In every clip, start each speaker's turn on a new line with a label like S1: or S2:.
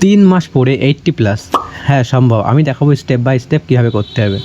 S1: তিন মাস পরে eighty plus হ্যাঁ সম্ভব। আমি দেখাবো স্টেপ বাই স্টেপ কীভাবে করতে হবে।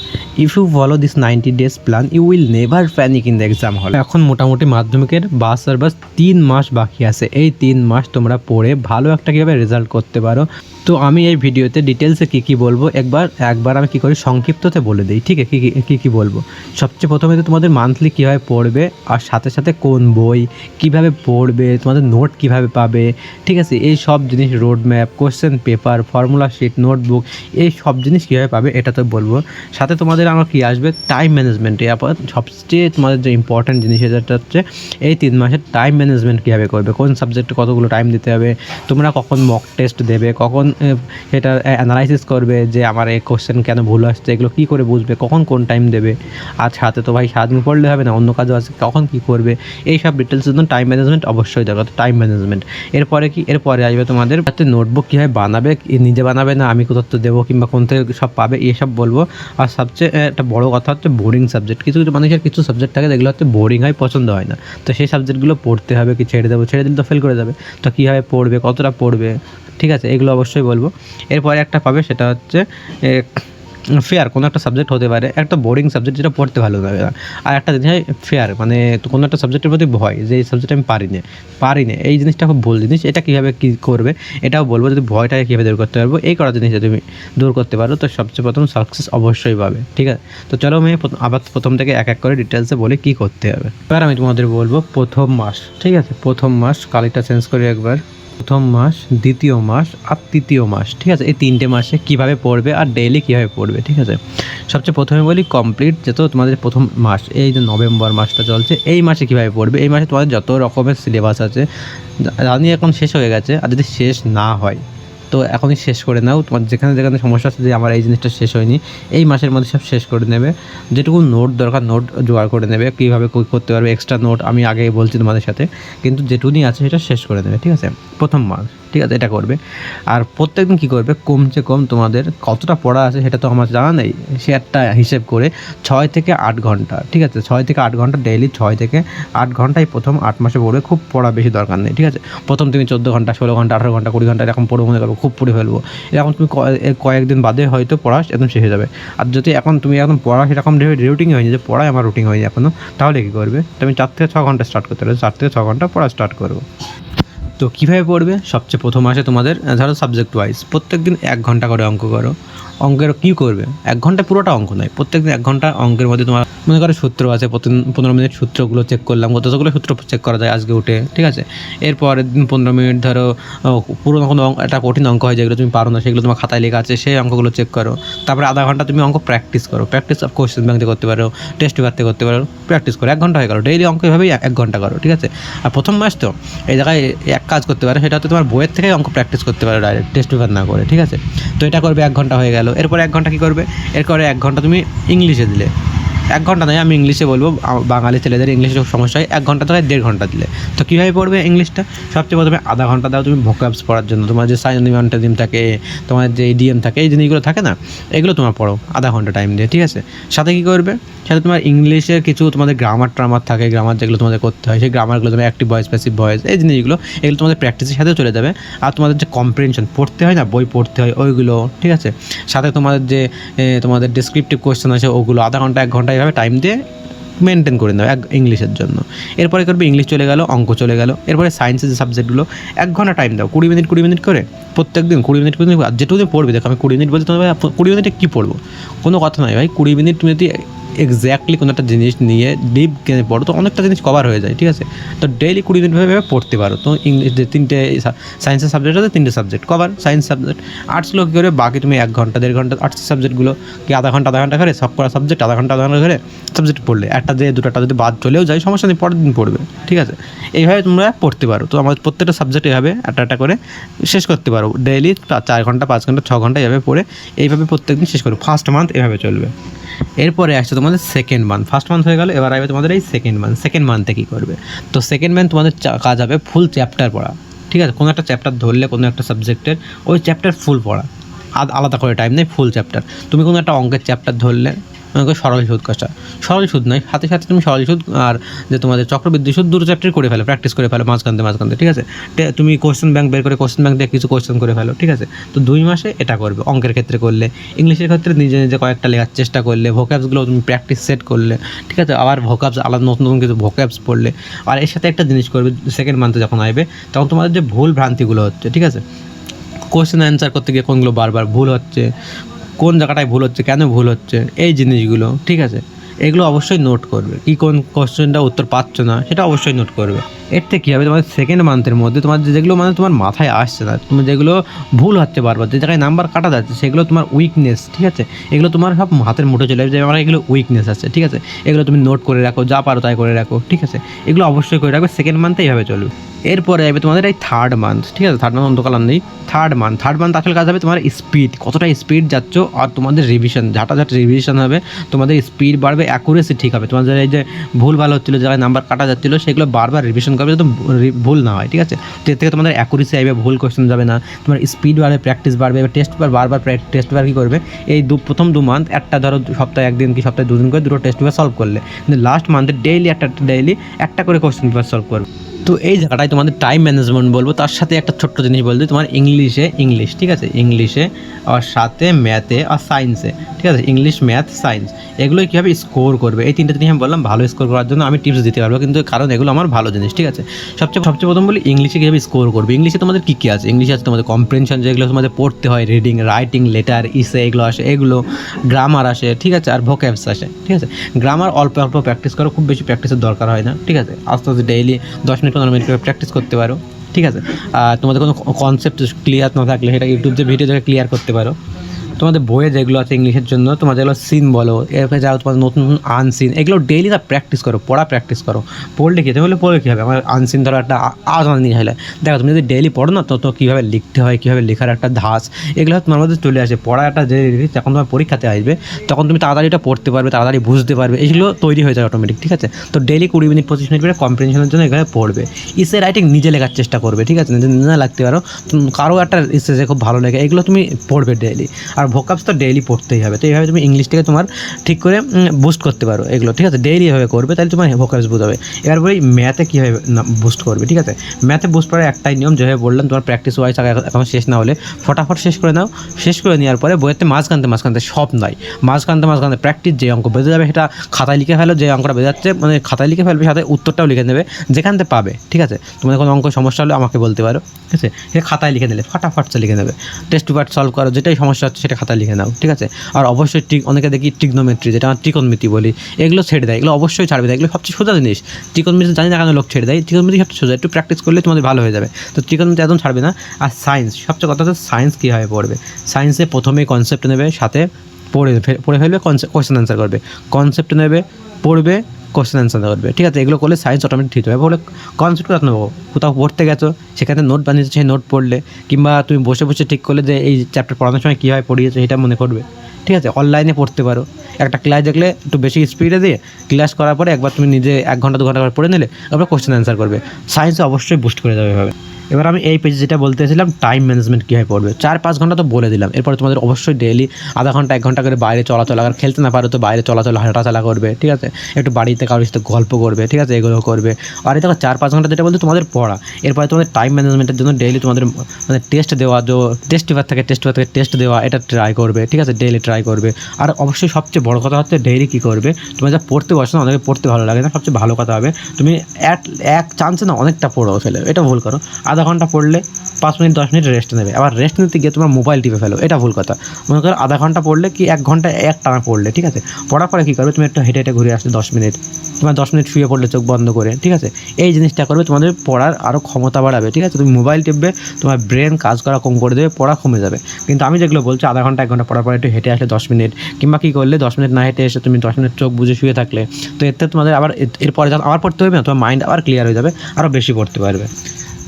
S1: If you follow this ninety days plan you will never panic in the exam hall এখন মোটামুটি মাধ্যমিকের বাস আর বাস তিন মাস বাকি আছে। এই তিন মাস তোমরা পড়ে ভালো একটা কীভাবে রেজাল্ট করতে পারো। তো আমি এই ভিডিওতে ডিটেলসে কী কী বলব, একবার একবার আমি কী করি, সংক্ষিপ্ততে বলে দিই, ঠিক আছে? কী কী কী কী বলব? সবচেয়ে প্রথমে তো তোমাদের মান্থলি কীভাবে পড়বে, আর সাথে সাথে কোন বই কীভাবে পড়বে, তোমাদের নোট কীভাবে পাবে, ঠিক আছে? এই সব জিনিস road map question paper formula sheet notebook এই সব জিনিস কীভাবে পাবে এটা তো বলব। সাথে তোমাদের আমার কী আসবে? টাইম ম্যানেজমেন্ট আপাতত সবচেয়ে তোমাদের যে ইম্পর্ট্যান্ট জিনিস যেটা হচ্ছে এই তিন মাসের টাইম ম্যানেজমেন্ট কীভাবে করবে? কোন সাবজেক্টে কতগুলো টাইম দিতে হবে? তোমরা কখন মক টেস্ট দেবে? কখন সেটা অ্যানালাইসিস করবে যে আমার এই কোশ্চেন কেন ভুল আসছে? এগুলো কী করে বুঝবে? কখন কোন টাইম দেবে? আর সাথে তো ভাই সারাদিন পড়লে হবে না, অন্য কাজও আছে, কখন কী করবে? এই সব ডিটেলসের জন্য টাইম ম্যানেজমেন্ট অবশ্যই দরকার। টাইম ম্যানেজমেন্ট এরপরে কি? এরপরে আসবে তোমাদের হাতে নোটবুক কীভাবে বানাবে? নিজে বানাবে না? আমি কোথাও তো দেবো কিংবা কোন থেকে সব পাবে এসব বলব। আর সবচেয়ে একটা বড় কথা হচ্ছে বোরিং সাবজেক্ট কিছু কিছু মানুষের কিছু সাবজেক্ট থাকে যেগুলো হচ্ছে বোরিং হয়, পছন্দ হয় না। তো সেই সাবজেক্টগুলো পড়তে হবে কি ছেড়ে দেবো? ছেড়ে দিলে তো ফেল করে যাবে। তো কীভাবে পড়বে? কতটা পড়বে? ঠিক আছে, এগুলো অবশ্যই বলব। এরপরে একটা পাবে, সেটা হচ্ছে ফেয়ার কোনো একটা সাবজেক্ট হতে পারে। একটা বোরিং সাবজেক্ট যেটা পড়তে ভালো লাগে না। আর একটা জিনিস, হয় ফেয়ার মানে কোনো একটা সাবজেক্টের প্রতি ভয়, যে এই সাবজেক্ট আমি পারি না পারি না এই জিনিসটা খুব ভুল জিনিস। এটা কীভাবে কী করবে, এটাও বলব যদি ভয়টাকে কীভাবে দূর করতে পারব, এই করা জিনিসটা তুমি দূর করতে পারো। তো সবচেয়ে প্রথম সাকসেস অবশ্যই পাবে, ঠিক আছে? তো চলো আমি আবার প্রথম থেকে এক এক করে ডিটেলসে বলি কী করতে হবে। এবার আমি তোমাদের বলব প্রথম মাস, ঠিক আছে? প্রথম মাস কালিটা চেঞ্জ করি একবার। প্রথম মাস, দ্বিতীয় মাস আর তৃতীয় মাস, ঠিক আছে? এই তিনটে মাসে কীভাবে পড়বে আর ডেইলি কীভাবে পড়বে, ঠিক আছে? সবচেয়ে প্রথমে বলি কমপ্লিট যেহেতু তোমাদের প্রথম মাস, এই যে নভেম্বর মাসটা চলছে, এই মাসে কীভাবে পড়বে? এই মাসে তোমাদের যত রকমের সিলেবাস আছে জানি এখন শেষ হয়ে গেছে, আর যদি শেষ না হয় তো এখনই শেষ করে নাও। তোমার যেখানে যেখানে সমস্যা আছে যে আমার এই জিনিসটা শেষ হয়নি, এই মাসের মধ্যে সব শেষ করে নেবে। যেটুকু নোট দরকার, নোট জোগাড় করে নেবে, কীভাবে করতে পারবে এক্সট্রা নোট আমি আগে বলছি তোমাদের সাথে। কিন্তু যেটুকুনি আছে সেটা শেষ করে নেবে, ঠিক আছে? প্রথম মাস। ঠিক আছে, এটা করবে। আর প্রত্যেকদিন কী করবে? কমসে কম তোমাদের কতটা পড়া আছে সেটা তো আমার জানা নেই। সে একটা হিসেব করে ছয় থেকে আট ঘণ্টা, ঠিক আছে? ছয় থেকে আট ঘণ্টা ডেইলি ছয় থেকে আট ঘন্টায় প্রথম আট মাসে পড়বে। খুব পড়া বেশি দরকার নেই, ঠিক আছে? প্রথম তুমি চোদ্দ ঘণ্টা, ষোলো ঘণ্টা, আঠারো ঘণ্টা, কুড়ি ঘণ্টা এরকম পড়ব মনে করব, খুব পড়ে ফেলব। এরকম তুমি কয়- কয়েকদিন বাদে হয়তো পড়া একদম শেষ হয়ে যাবে। আর যদি এখন তুমি এখন পড়া সেরকম রুটিন হয়নি যে পড়াই আমার রুটিন হয়নি এখনও তাহলে কী করবে? তুমি চার থেকে ছ ঘণ্টা স্টার্ট করতে পারো চার থেকে ছ ঘণ্টা পড়া স্টার্ট করব। তো কীভাবে পড়বে? সবচেয়ে প্রথম আসে তোমাদের ধরো সাবজেক্ট ওয়াইজ প্রত্যেক দিন এক ঘণ্টা করে অঙ্ক করো। অঙ্কের কী করবে? এক ঘণ্টা পুরোটা অঙ্ক নয়, প্রত্যেক দিন এক ঘণ্টা অঙ্কের মধ্যে তোমার, মনে করো সূত্র আছে, প্রতিদিন পনেরো মিনিট সূত্রগুলো চেক করলাম, কতগুলো সূত্র চেক করা যায় আজকে উঠে, ঠিক আছে? এরপরের দিন পনেরো মিনিট ধরো পুরোনো কোনো অঙ্ক একটা কঠিন অঙ্ক হয় যেগুলো তুমি পারো না, সেগুলো তোমার খাতায় লেখা আছে, সেই অঙ্কগুলো চেক করো। তারপরে আধা ঘণ্টা তুমি অঙ্ক প্র্যাকটিস করো প্র্যাকটিস অফ কোশ্চেন ব্যাংক করতে পারো টেস্ট থেকে করতে পারো প্র্যাকটিস করো, এক ঘণ্টা হয়ে গেলো ডেইলি অঙ্ক এভাবেই এক ঘণ্টা করো, ঠিক আছে? আর প্রথম মাস তো, এই জায়গায় এক কাজ করতে পারো, সেটা হচ্ছে তোমার বইয়ের থেকে অঙ্ক প্র্যাকটিস করতে পারো ডাইরেক্ট টেস্ট পেপার না করে, ঠিক আছে? তো এটা করবে এক ঘণ্টা হয়ে গেল। এরপরে এক ঘণ্টা কী করবে? এরপরে এক ঘণ্টা তুমি ইংলিশে দিলে। এক ঘণ্টা নয় আমি ইংলিশে বলব বাঙালি ছেলেদের ইংলিশে সমস্যা হয়, এক ঘণ্টা থেকে দেড় ঘণ্টা দিলে। তো কীভাবে পড়বে ইংলিশটা? সবচেয়ে প্রথমে আধা ঘণ্টা দাও, তুমি ভোকাবস পড়ার জন্য। তোমার যে সাইনিম অ্যান্টানিম থাকে, তোমার যে ইডিএম থাকে, এই জিনিসগুলো থাকে না, এগুলো তোমার পড়ো আধা ঘণ্টা টাইম দিয়ে, ঠিক আছে? সাথে কী করবে? সাথে তোমার ইংলিশের কিছু তোমাদের গ্রামার ট্রামার থাকে গ্রামার যেগুলো তোমাদের করতে হয়, সেই গ্রামারগুলো তোমার অ্যাক্টিভ ভয়েস প্যাসিভ ভয়েস এই জিনিসগুলো, এগুলো তোমাদের প্র্যাকটিসের সাথে চলে যাবে। আর তোমাদের যে কম্প্রিহেনশন পড়তে হয় না, বই পড়তে হয়, ওইগুলো, ঠিক আছে? সাথে তোমাদের যে তোমাদের ডিসক্রিপটিভ কোয়েশ্চেন আছে, ওগুলো আধা ঘণ্টা, এক ঘণ্টা এইভাবে টাইম দিয়ে মেনটেন করে নেবে এক ইংলিশের জন্য। এরপরে করবে ইংলিশ চলে গেল, অঙ্ক চলে গেল। এরপরে সায়েন্সের যে সাবজেক্টগুলো এক ঘণ্টা টাইম দাও। কুড়ি মিনিট কুড়ি মিনিট করে প্রত্যেক দিন কুড়ি মিনিট কুড়ি মিনিট যেটুকু পড়বে, দেখো আমি কুড়ি মিনিট বলতে তোমার কুড়ি মিনিটে কী পড়ব? কোনো কথা নয় ভাই। কুড়ি মিনিট তুমি যদি এক্স্যাক্টলি কোনো একটা জিনিস নিয়ে ডিপ কিনে পড়ো, তো অনেকটা জিনিস কভার হয়ে যায়, ঠিক আছে? তো ডেইলি কুড়ি মিনিট ভাবে পড়তে পারো। তো ইংলিশ যে তিনটে সায়েন্সের সাবজেক্ট আছে, তিনটে সাবজেক্ট কভার সায়েন্স সাবজেক্ট আর্টসগুলো কী করে, বাকি তুমি এক ঘণ্টা, দেড় ঘণ্টা আর্টস সাবজেক্টগুলো কি আধা ঘণ্টা আধা ঘণ্টা করে, সব করা সাবজেক্ট আধা ঘণ্টা আধা ঘণ্টা করে সাবজেক্ট পড়লে। একটা যে, দুটোটা যদি বাদ চলেও যায়, সমস্যা নেই, পরের দিন পড়বে, ঠিক আছে? এইভাবে তোমরা পড়তে পারো। তো আমাদের প্রত্যেকটা সাবজেক্ট এভাবে একটা একটা করে শেষ করতে পারো। ডেইলি চার ঘণ্টা, পাঁচ ঘণ্টা, ছ ঘণ্টা এভাবে পড়ে এইভাবে প্রত্যেকদিন শেষ করো। ফার্স্ট মান্থ এভাবে চলবে। এরপরে আসছে তোমাদের সেকেন্ড মান্থ ফার্স্ট মান্থ হয়ে গেল, এবার আসবে তোমাদের এই সেকেন্ড মান্থ সেকেন্ড মান্থে কী করবে? তো সেকেন্ড মান্থ তোমাদের কাজ হবে ফুল চ্যাপ্টার পড়া। ঠিক আছে? কোনো একটা চ্যাপ্টার ধরলে, কোনো একটা সাবজেক্টের ওই চ্যাপ্টার ফুল পড়া। আলাদা করে টাইম নেই ফুল চ্যাপ্টার তুমি কোনো একটা অঙ্কের চ্যাপ্টার ধরলে মনে করো সরল সুদ কষা সরল সুদ নয়, সাথে সাথে তুমি সরল সুদ আর যে তোমাদের চক্রবৃদ্ধি সুদ দুটো চ্যাপ্টার করে ফেলো প্র্যাকটিস করে ফেলো মাঝখানতে মাঝখানতে, ঠিক আছে? তুমি কোশ্চেন ব্যাংক বের করে কোশ্চেন ব্যাংক দিয়ে কিছু কোশ্চেন করে ফেলো, ঠিক আছে? তো দুই মাসে এটা করবে, অঙ্কের ক্ষেত্রে করলে, ইংলিশের ক্ষেত্রে নিজে নিজে কয়েকটা লেখার চেষ্টা করলে ভোক্যাবসগুলো তুমি প্র্যাকটিস সেট করলে, ঠিক আছে? আবার ভোকাবস আলাদা নতুন নতুন কিছু ভোক্যাবস পড়লে, আর এর সাথে একটা জিনিস করবে সেকেন্ড মান্থে যখন আসবে তখন তোমাদের যে ভুল ভ্রান্তিগুলো হচ্ছে, ঠিক আছে? কোশ্চেন অ্যান্সার করতে গিয়ে কোনগুলো বারবার ভুল হচ্ছে কোন জায়গাটায় ভুল হচ্ছে, কেন ভুল হচ্ছে, এই জিনিসগুলো, ঠিক আছে? এগুলো অবশ্যই নোট করবে। কি কোন কোশ্চেনটা উত্তর পাচ্ছ না, সেটা অবশ্যই নোট করবে। এর থেকে কী হবে? তোমার সেকেন্ড মান্থের মধ্যে তোমার যেগুলো মানে তোমার মাথায় আসছে না, তুমি যেগুলো ভুল হচ্ছে বারবার যে জায়গায় নাম্বার কাটা যাচ্ছে, সেগুলো তোমার উইকনেস ঠিক আছে? এগুলো তোমার সব হাতের মুঠো চলে যাবে আমার এগুলো উইকনেস আছে, ঠিক আছে? এগুলো তুমি নোট করে রাখো, যা পারো তাই করে রাখো, ঠিক আছে? এগুলো অবশ্যই করে রাখবে সেকেন্ড মান্থে এইভাবে চলবে। এরপরে যাবে তোমাদের এই থার্ড মান্থ ঠিক আছে? থার্ড মান্থ অন্তকালাম নেই। থার্ড মান্থ থার্ড মান্থ আসলে কাজ হবে তোমার স্পিড কতটা স্পিড যাচ্ছ আর তোমাদের রিভিশন ঝাঁটা ঝাঁটা রিভিশন হবে, তোমাদের স্পিড বাড়বে অ্যাকুরেসি ঠিক হবে। তোমাদের এই যে ভুল ভালো হচ্ছিল জায়গায় নাম্বার কাটা যাচ্ছিল, সেগুলো বারবার রিভিশন করবে যাতে ভুল না হয়, ঠিক আছে? তো এর থেকে তোমাদের অ্যাকুরেসি আসবে, ভুল কোয়েশ্চেন যাবে না। তোমার স্পিড বাড়বে প্র্যাকটিস বাড়বে, এবার টেস্ট পেপার বারবার টেস্ট পেপার কী করবে? এই দু প্রথম দু মান্থ একটা ধরো সপ্তাহে, একদিন কি সপ্তাহে দুদিন করে দুটো টেস্ট পেপার সলভ করলে। কিন্তু লাস্ট মান্থে ডেইলি একটা ডেইলি একটা করে কোয়েশ্চেন পেপার সলভ করবে। তো এই জায়গাটায় তোমাদের টাইম ম্যানেজমেন্ট বলব। তার সাথে একটা ছোট্ট জিনিস বলতে তোমার ইংলিশে ইংলিশ ঠিক আছে? ইংলিশে আর সাথে ম্যাথে আর সায়েন্সে ঠিক আছে? ইংলিশ ম্যাথ সায়েন্স এগুলোই কীভাবে স্কোর করবে? এই তিনটে জিনিস আমি বললাম, ভালো স্কোর করার জন্য আমি টিপস দিতে পারব। কিন্তু কারণ এগুলো আমার ভালো জিনিস, ঠিক আছে? সবচেয়ে সবচেয়ে প্রথম বলি ইংলিশে কীভাবে স্কোর করবে? ইংলিশে তোমাদের কী কী আছে? ইংলিশে আছে তোমাদের কম্প্রেনশন যেগুলো তোমাদের পড়তে হয় রিডিং রাইটিং লেটার ইসে এগুলো আসে, এগুলো গ্রামার আসে, ঠিক আছে? আর ভোক্যাবস আসে, ঠিক আছে? গ্রামার অল্প অল্প প্র্যাকটিস করো, খুব বেশি প্র্যাকটিসের দরকার হয় না, ঠিক আছে? আস্তে আস্তে ডেইলি দশ মিনিট করে প্র্যাকটিস করতে পারো, ঠিক আছে? আর তোমাদের কোনো কনসেপ্ট ক্লিয়ার না থাকলে, সেটা ইউটিউব যে ভিডিও দেখে ক্লিয়ার করতে পারো। তোমাদের বইয়ে যেগুলো আছে ইংলিশের জন্য তোমার যেগুলো সিন বলো এরপরে যাও, তোমাদের নতুন নতুন আনসিন এগুলো ডেইলি তা প্র্যাকটিস করো, পড়া প্র্যাকটিস করো। পড়লে কী বলে পড়লে কী হবে? আমার আনসিন ধরো একটা আওয়াজ নিয়ে হলে দেখো, তুমি যদি ডেইলি পড়ো না, তো তো কীভাবে লিখতে হয়, কীভাবে লেখার একটা ধাস এগুলো তোমার মধ্যে চলে আসে। পড়া একটা যে যখন তোমার পরীক্ষাতে আসবে, তখন তুমি তাড়াতাড়ি এটা পড়তে পারবে, তাড়াতাড়ি বুঝতে পারবে, এগুলো তৈরি হয়ে যায় অটোমেটিক ঠিক আছে? তো ডেইলি কুড়ি মিনিট, পঁচিশ মিনিট করে কম্পিটিশনের জন্য এখানে পড়বে। ইসে রাইটিং নিজে লেখার চেষ্টা করবে, ঠিক আছে? নিজে না লাগতে পারো কারও একটা ইসে যে খুব ভালো লেগে এগুলো তুমি পড়বে ডেইলি আর ভোকাবস তো ডেইলি পড়তেই হবে। তো এইভাবে তুমি ইংলিশটাকে তোমার ঠিক করে বুস্ট করতে পারো এগুলো, ঠিক আছে? ডেইলি এভাবে করবে, তাহলে তোমার ভোকাবস বুঝ হবে। এবার বলি ম্যাথে কীভাবে বুস্ট করবে, ঠিক আছে? ম্যাথে বুস্ট করার একটাই নিয়ম, যেভাবে বললাম, তোমার প্র্যাকটিস ওয়াইজ এখন শেষ না হলে ফটাফট শেষ করে নাও। শেষ করে নেওয়ার পরে বইয়েতে মাঝখানতে মাঝখানতে সব নাই। মাঝখানতে মাঝখানতে প্র্যাকটিস যে অঙ্ক বেঁধে যাবে সেটা খাতায় লিখে ফেলো, যে অঙ্কটা বেঁধে যাচ্ছে মানে খাতায় লিখে ফেলবে, সাথে উত্তরটাও লিখে নেবে, যেখান থেকে পাবে, ঠিক আছে? তোমাদের কোনো অঙ্ক সমস্যা হলে আমাকে বলতে পারো, ঠিক আছে? সে খাতায় লিখে নিলে, ফটাফট লিখে নেবে। টেস্ট পেপার সলভ করো যেটাই সমস্যা হচ্ছে সেটা খাতায় লিখে নাও, ঠিক আছে? আর অবশ্যই ঠিক অনেকে দেখি ট্রিগনোমেট্রি যেটা আমার ত্রিকোণমিতি বলি, এগুলো ছেড়ে দেয়, এগুলো অবশ্যই ছাড়বে দেয় এগুলো সবচেয়ে সোজা জিনিস। ত্রিকোণমিতি জানি না কেন লোক ছেড়ে দেয় ত্রিকোণমিতি সবচেয়ে সোজা, একটু প্র্যাকটিস করলে তোমাদের ভালো হয়ে যাবে। তো ত্রিকোণমিতি একদম ছাড়বে না, আর সায়েন্স সবচেয়ে কথা হচ্ছে সায়েন্স কীভাবে পড়বে? সায়েন্সে প্রথমে কনসেপ্ট নেবে, সাথে পড়ে পড়ে ফেলবে কোয়েশ্চেন অ্যান্সার করবে। কনসেপ্ট নেবে, পড়বে কোশ্চেন অ্যান্সার করবে ঠিক আছে, এগুলো করলে সায়েন্স অটোমেটিক ঠিক হবে। বলে কনসেপ্ট করে নেব। কোথাও পড়তে গেছো, সেখানে নোট বানিয়েছো, সেই নোট পড়লে, কিংবা তুমি বসে বসে ঠিক করলে যে এই চ্যাপ্টার পড়ানোর সময় কীভাবে পড়িয়েছো, সেটা মনে করবে ঠিক আছে অনলাইনে পড়তে পারো। একটা ক্লাস দেখলে একটু বেশি স্পিডে দিয়ে ক্লাস করার পরে একবার তুমি নিজে এক ঘণ্টা, দু ঘণ্টা করে পড়ে নিলে এবার কোশ্চেন অ্যান্সার করবে। সায়েন্সে অবশ্যই বুস্ট করে দেবে এভাবে। এবার আমি এই পেজে যেটা বলতে চাইছিলাম টাইম ম্যানেজমেন্ট কীভাবে পড়বে? চার পাঁচ ঘণ্টা তো বলে দিলাম। এরপরে তোমাদের অবশ্যই ডেইলি আধা ঘণ্টা, এক ঘণ্টা করে বাইরে চলাচল আর খেলতে না পারো তো বাইরে চলাচল, হাঁটাচলা করবে, ঠিক আছে? একটু বাড়িতে কারোর সাথে গল্প করবে, ঠিক আছে? এগুলো করবে। আর এই দেখো চার পাঁচ ঘণ্টা যেটা বলতে তোমাদের পড়া। এরপরে তোমাদের টাইম ম্যানেজমেন্টের জন্য ডেইলি তোমাদের মানে টেস্ট দেওয়া যে টেস্ট পেপার থেকে টেস্ট পেপার থেকে টেস্ট দেওয়া, এটা ট্রাই করবে, ঠিক আছে? ডেইলি ট্রাই করবে। আর অবশ্যই সবচেয়ে বড় কথা হচ্ছে ডেইলি কী করবে? তুমি যা পড়তে বসো না অনেকে পড়তে ভালো লাগে না, সবচেয়ে ভালো কথা হবে, তুমি এক এক চান্সে না অনেকটা পড়ো ফেলে, এটা ভুল করো। আধা ঘণ্টা পড়লে পাঁচ মিনিট, দশ মিনিট রেস্ট নেবে। আবার রেস্ট নিতে গিয়ে তোমার মোবাইল টিপে ফেলো, এটা ভুল কথা। মনে করো আধা ঘণ্টা পড়লে কি এক ঘণ্টা এক টানা পড়লে, ঠিক আছে? পড়ার পরে কী করবে? তুমি একটু হেঁটে হেঁটে ঘুরে আসলে দশ মিনিট। তোমার দশ মিনিট শুয়ে পড়লে চোখ বন্ধ করে, ঠিক আছে? এই জিনিসটা করবে, তোমাদের পড়ার আরও ক্ষমতা বাড়াবে, ঠিক আছে? তুমি মোবাইল টিপবে, তোমার ব্রেন কাজ করা কম করে দেবে, পড়া কমে যাবে। কিন্তু আমি যেগুলো বলছি, আধা ঘণ্টা, এক ঘণ্টা পড়ার পরে একটু হেঁটে আসলে দশ মিনিট কিংবা কী করলে দশ মিনিট না হেঁটে এসে তুমি দশ মিনিট চোখ বুঝে শুয়ে থাকলে, তো এতে তোমাদের আবার এর- এরপরে আবার পড়তে হবে না, তোমার মাইন্ড আবার ক্লিয়ার হয়ে যাবে আরও বেশি পড়তে পারবে।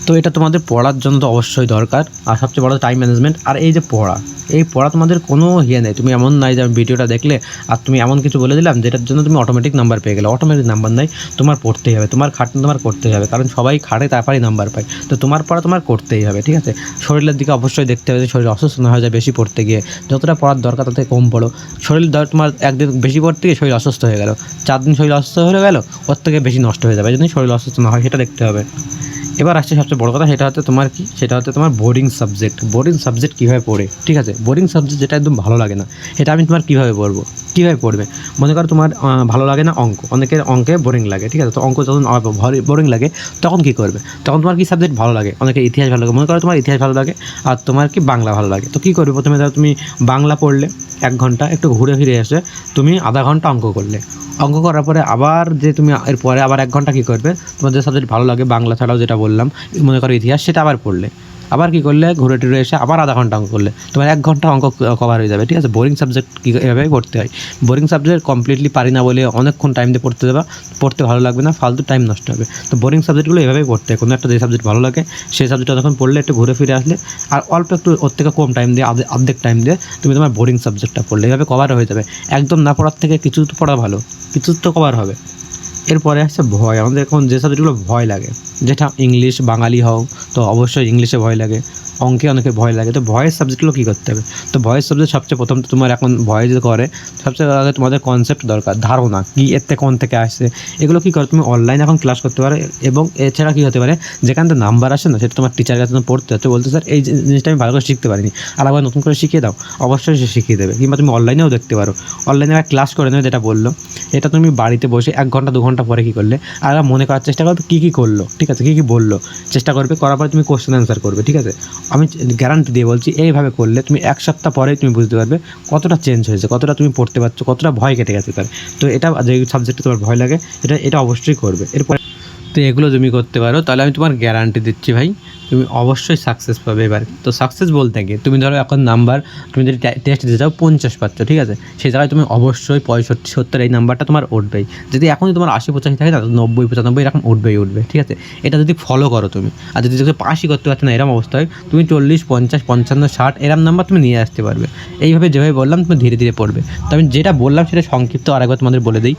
S1: তো এটা তোমাদের পড়ার জন্য তো অবশ্যই দরকার। আর সবচেয়ে বড় টাইম ম্যানেজমেন্ট আর এই যে পড়া, এই পড়া তোমাদের কোনো ইয়ে নেই। তুমি এমন নাই যে আমি ভিডিওটা দেখলে আর তুমি এমন কিছু বলে দিলাম যেটার জন্য তুমি অটোমেটিক নাম্বার পেয়ে গেলে। অটোমেটিক নাম্বার নাই, তোমার পড়তেই হবে। তোমার খাটনি তোমার করতেই হবে। কারণ সবাই খাটে তারপরেই নাম্বার পায়। তো তোমার পড়া তোমার করতেই হবে, ঠিক আছে? শরীরের দিকে অবশ্যই দেখতে হবে যে শরীর অসুস্থ না হয়ে যায় বেশি পড়তে গিয়ে। যতটা পড়ার দরকার তাতে কম পড়ো। শরীর তোমার একদিন বেশি পড়তে গিয়ে শরীর অসুস্থ হয়ে গেল। চার দিন শরীর অসুস্থ হয়ে গেল, ওর থেকে বেশি নষ্ট হয়ে যাবে। জন্য শরীর অসুস্থ না হয় সেটা দেখতে হবে। এবার আসছে সবচেয়ে বড় কথা, সেটা হচ্ছে তোমার কি? সেটা হচ্ছে তোমার বোর্ডিং সাবজেক্ট বোর্ডিং সাবজেক্ট কীভাবে পড়ে? ঠিক আছে? বোর্ডিং সাবজেক্ট যেটা একদম ভালো লাগে না, সেটা আমি তোমার কীভাবে পড়ব? কীভাবে পড়বে মনে করো তোমার ভালো লাগে না অঙ্ক, অনেকের অঙ্কে বোরিং লাগে, ঠিক আছে? তো অঙ্ক যখন বোরিং লাগে, তখন কী করবে? তখন তোমার কি সাবজেক্ট ভালো লাগে? অনেকের ইতিহাস ভালো লাগে। মনে করো তোমার ইতিহাস ভালো লাগে, আর তোমার কি বাংলা ভালো লাগে? তো কী করবে? প্রথমে ধরো তুমি বাংলা পড়লে এক ঘণ্টা, একটু ঘুরে ফিরে এসে তুমি আধা ঘণ্টা অঙ্ক করলে। অঙ্ক করার পরে আবার যে তুমি এরপরে আবার এক ঘণ্টা কী করবে? তোমার যে সাবজেক্ট ভালো লাগে, বাংলা ছাড়াও যেটা বললাম, মনে করো ইতিহাস, সেটা আবার পড়লে। আবার কী করলে? ঘুরে টুরে এসে আবার আধা ঘণ্টা অঙ্ক করলে। তোমার এক ঘণ্টা অঙ্ক কভার হয়ে যাবে, ঠিক আছে? বোরিং সাবজেক্ট কী এভাবেই পড়তে হয়। বোরিং সাবজেক্ট কমপ্লিটলি পারি না বলে অনেকক্ষণ টাইম দিয়ে পড়তে দেবা, পড়তে ভালো লাগবে না, ফালতু টাইম নষ্ট হবে। তো বোরিং সাবজেক্টগুলো এভাবেই পড়তে হয়। কোনো একটা যে সাবজেক্ট ভালো লাগে, সেই সাবজেক্টটা তখন পড়লে একটু ঘুরে ফিরে আসলে আর অল্প একটু ওর থেকে কম টাইম দিয়ে অর্ধেক টাইম দিয়ে তুমি তোমার বোরিং সাবজেক্টটা পড়লে। এভাবে কভার হয়ে যাবে। একদম না পড়ার থেকে কিছু তো পড়া ভালো। কিছু তো কভার হবে। এরপরে আসছে ভয়। আমাদের এখন যে সাবজেক্টগুলো ভয় লাগে, যেটা ইংলিশ বাঙালি হোক, তো অবশ্যই ইংলিশে ভয় লাগে। অঙ্কে অনেকে ভয় লাগে। তো ভয়ের সাবজেক্টগুলো কী করতে হবে? তো ভয়ের সাবজেক্ট সবচেয়ে প্রথম তো তোমার এখন ভয় যে করে, সবচেয়ে আগে তোমাদের কনসেপ্ট দরকার, ধারণা, কী থেকে কোন থেকে আসছে। এগুলো কী করে, তুমি অনলাইনে এখন ক্লাস করতে পারো এবং এছাড়া কী হতে পারে, যেখান থেকে নাম্বার আসে না, সেটা তোমার টিচারের কাছে পড়তে হচ্ছে বলতে স্যার, এই জিনিসটা আমি ভালো করে শিখতে পারিনি। আর আবার নতুন করে শিখিয়ে দাও, অবশ্যই সে শিখিয়ে দেবে। কিংবা তুমি অনলাইনেও দেখতে পারো। অনলাইনে একটা ক্লাস করে নেবে যেটা বলল। এটা তুমি বাড়িতে বসে এক ঘণ্টা, দু ঘণ্টা পরে কী করলে? আর মনে করার চেষ্টা করবে কী কী করল, ঠিক আছে, কী কী বলল? চেষ্টা করবে, করার পরে তুমি কোশ্চেন অ্যান্সার করবে, ঠিক আছে? আমি গ্যারান্টি দিয়ে বলছি, এইভাবে করলে তুমি এক সপ্তাহ পরে তুমি বুঝতে পারবে কতটা চেঞ্জ হয়েছে, কতটা তুমি পড়তে পারছ, কতটা ভয় কেটে গেছে তার। তো এটা যে সাবজেক্টে তোমার ভয় লাগে, এটা এটা অবশ্যই করবে। এরপরে তো এগুলো তুমি করতে পারো, তাহলে আমি তোমার গ্যারান্টি দিচ্ছি ভাই। তুমি অবশ্যই সাকসেস পাবে এবার। তো সাকসেস বলতে গিয়ে তুমি ধরো এখন নাম্বার তুমি যদি টেস্ট দিতে চাও পঞ্চাশ পাচ্ছ, ঠিক আছে? সেই জায়গায় তুমি অবশ্যই পঁয়ষট্টি, সত্তর এই নাম্বারটা তোমার উঠবেই। যদি এখনই তোমার আশি, পঁচাশি থাকে না নব্বই, পঁচানব্বই এরকম উঠবেই, উঠবে, ঠিক আছে? এটা যদি ফলো করো তুমি। আর যদি তুমি পাশই করতে পারছ না, এরকম অবস্থা হয়, তুমি চল্লিশ, পঞ্চাশ, পঞ্চান্ন, ষাট এরম নাম্বার তুমি নিয়ে আসতে পারবে। এইভাবে যেভাবে বললাম, তুমি ধীরে ধীরে পড়বে। তো আমি যেটা বললাম, সেটা সংক্ষিপ্ত আরেকবার তোমাদের বলে দিই।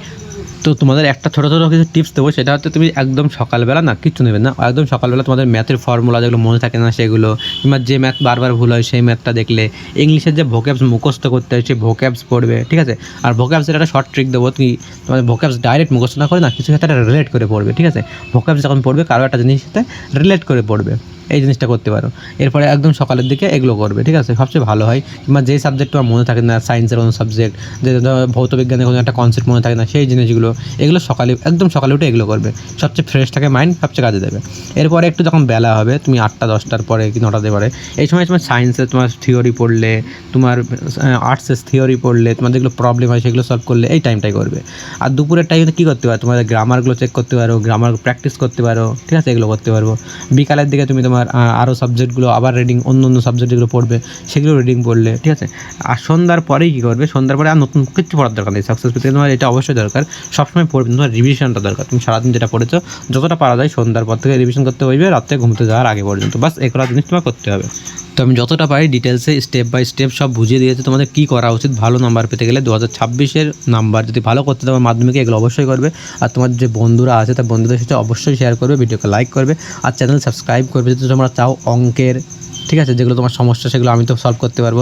S1: তো তোমাদের একটা ছোটো ছোটো কিছু টিপস দেবো, সেটা হচ্ছে তুমি একদম সকালবেলা না, কিচ্ছু নেবে না, একদম সকালবেলা তোমাদের ম্যাথের ফর্মুলা যেগুলো মনে থাকে না সেগুলো, কিংবা যে ম্যাথ বারবার ভুল হয় সেই ম্যাথটা দেখলে, ইংলিশের যে ভোক্যাবস মুখস্থ করতে হয়, সেই ভোক্যাবস পড়বে, ঠিক আছে? আর ভোক্যাবসের একটা শর্ট ট্রিক দেবো, তুমি তোমাদের ভোক্যাবস ডাইরেক্ট মুখস্থ না করে না, কিছু ক্ষেত্রে রিলেট করে পড়বে, ঠিক আছে? ভোক্যাবস যখন পড়বে, কারও একটা জিনিসের সাথে রিলেট করে পড়বে। এই জিনিসটা করতে পারো। এরপরে একদম সকালের দিকে এগুলো করবে, ঠিক আছে? সবচেয়ে ভালো হয়। কিংবা যে সাবজেক্ট তোমার মনে থাকে না সায়েন্সের কোনো সাবজেক্ট যে ভৌত বিজ্ঞানের কোনো একটা কনসেপ্ট মনে থাকে না, সেই জিনিসগুলো, এগুলো সকালে, একদম সকালে উঠে এগুলো করবে। সবচেয়ে ফ্রেশ থাকে মাইন্ড সবচেয়ে কাজে দেবে। এরপরে একটু যখন বেলা হবে, তুমি আটটা, দশটার পরে কি নটাতে পারে, এই সময় তোমার সায়েন্সের তোমার থিওরি পড়লে, তোমার আর্টসের থিওরি পড়লে, তোমার যেগুলো প্রবলেম হয় সেগুলো সলভ করলে, এই টাইমটাই করবে। আর দুপুরের টাইমে কী করতে পারো? তোমাদের গ্রামারগুলো চেক করতে পারো গ্রামার প্র্যাকটিস করতে পারো, ঠিক আছে? এগুলো করতে পারব বিকালের দিকে তুমি তোমার আরও সাবজেক্টগুলো আবার রিডিং অন্য অন্য সাবজেক্ট যেগুলো পড়বে, সেগুলো রিডিং পড়লে, ঠিক আছে? আর সন্ধ্যার পরেই কী করবে? সন্ধ্যার পরে আর নতুন কিছু পড়ার দরকার নেই সাকসেস পেতে তোমার এটা অবশ্যই দরকার। সবসময় পড়বে, তোমার রিভিশনটা দরকার। তুমি সারাদিন যেটা পড়েছো, যতটা পারা যায় সন্ধ্যার পর থেকে রিভিশন করতে হইবে, রাত্রে ঘুমতে যাওয়ার আগে পর্যন্ত। বাস এগুলো জিনিস তোমার করতে হবে। তো আমি যতটা পারি ডিটেলসে স্টেপ বাই স্টেপ সব বুঝিয়ে দিয়েছি তোমাদের কী করা উচিত ভালো নাম্বার পেতে গেলে। দু হাজার ছাব্বিশের নাম্বার যদি ভালো করতে তোমার মাধ্যমিকে এগুলো অবশ্যই করবে। আর তোমার যে বন্ধুরা আছে, তার বন্ধুদের সাথে অবশ্যই শেয়ার করবে, ভিডিওকে লাইক করবে। আর চ্যানেল সাবস্ক্রাইব করবে, যদি তোমরা চাও অঙ্কের, ঠিক আছে, যেগুলো তোমার সমস্যা, সেগুলো আমি তো সলভ করতে পারব।